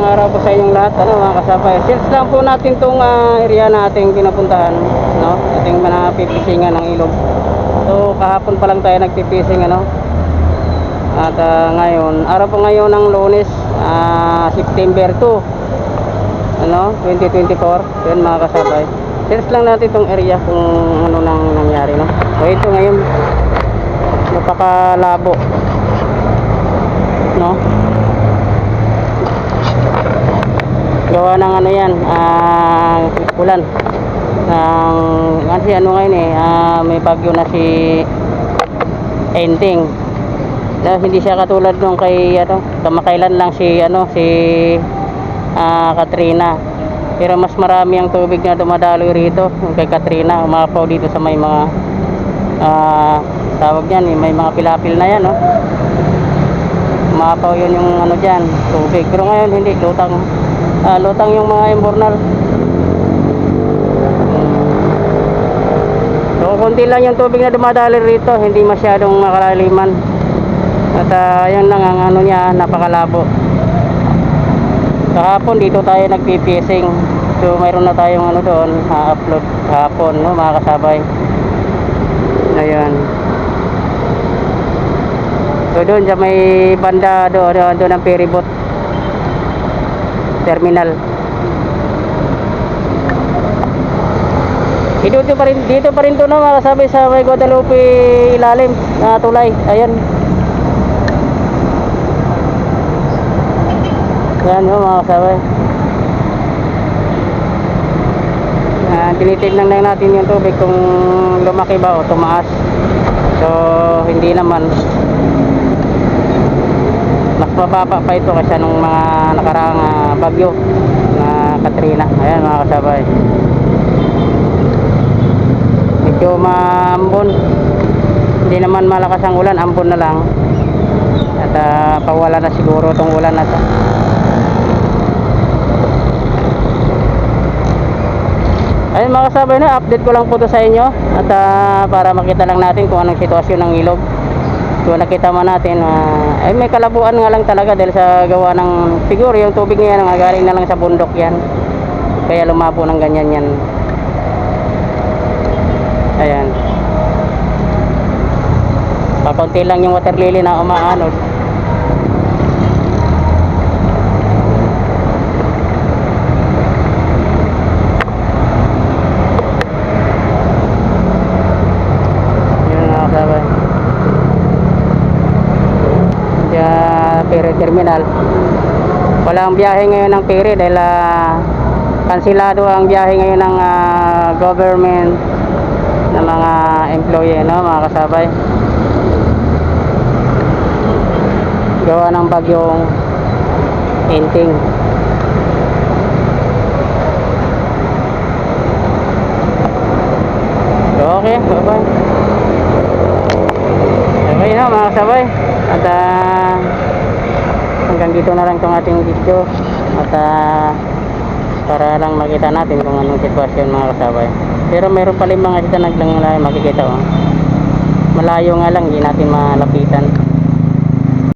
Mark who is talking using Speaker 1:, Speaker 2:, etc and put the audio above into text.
Speaker 1: araw po sa inyong lahat, ano mga kasabay. Search lang po natin tong ah, area na ating pinapuntahan, no? Ating manapipisingan ng ilog. So, kahapon pa lang tayo nagpipising, ano? At ah, ngayon, araw po ngayon ng lunes, ah, September 2, ano? 2024. Yan mga kasabay. Search lang natin tong area kung ano nang nangyari, no? So, ito ngayon, napakalabo. No? Gawa ng ano yan ah ulan. Ng kasi ano ngayon eh ah, may bagyo na si Ending dahil hindi siya katulad nung kay ano kamakailan lang si ano si ah, Katrina. Pero mas marami ang tubig na dumadaloy rito kay Katrina. Umapaw dito sa may mga ah, tawag yan eh, may mga pilapil na yan no umapaw yun yung ano dyan tubig. Pero ngayon hindi lutang ah, lutang yung mga imbornal so konti lang yung tubig na dumadali rito hindi masyadong makalaliman. At ah, yun lang ang ano niya napakalabo. Kahapon dito tayo nagpipising so mayroon na tayong ano doon ha-upload kahapon no mga kasabay. Ayan. So doon sa may banda doon doon, doon ang ferry boat terminal. Dito pa rin dito pa rin to no mga kasabay sa may Guadalupe ilalim na tulay. Ayan. Yan no mga kasabay uh, tinitignan lang natin yung tubig kung lumaki ba o tumaas. So hindi naman mababa pa ito kasi nung mga nakaraang ah, bagyo na Katrina. Ayan mga kasabay. Medyo maambon. Hindi naman malakas ang ulan ambon na lang. At uh, pawala na siguro itong ulan na to. Ayun mga kasabay na update ko lang po to sa inyo. At ah, para makita lang natin kung anong sitwasyon ng ilog. So nakita man natin ah, ay may kalabuan nga lang talaga dahil sa gawa ng siguro yung tubig ngayon nga galing na lang sa bundok yan. Kaya lumabo ng ganyan yan. Ayan. Pakunti lang yung water lily na umaanod. Yun mga kasabay sa ferry terminal. Walang biyahe ngayon ng ferry dahil ah, kansilado ang biyahe ngayon ng ah, government ng mga employee no mga kasabay. Gawa ng bagyong inting okay bye bye Okay na mga kasabay. At ah, hanggang dito na lang itong ating video. At ah, para lang makita natin kung anong sitwasyon mga kasabay. Pero meron pa rin mga sita naglang makikita oh. Malayo nga lang, hindi natin malapitan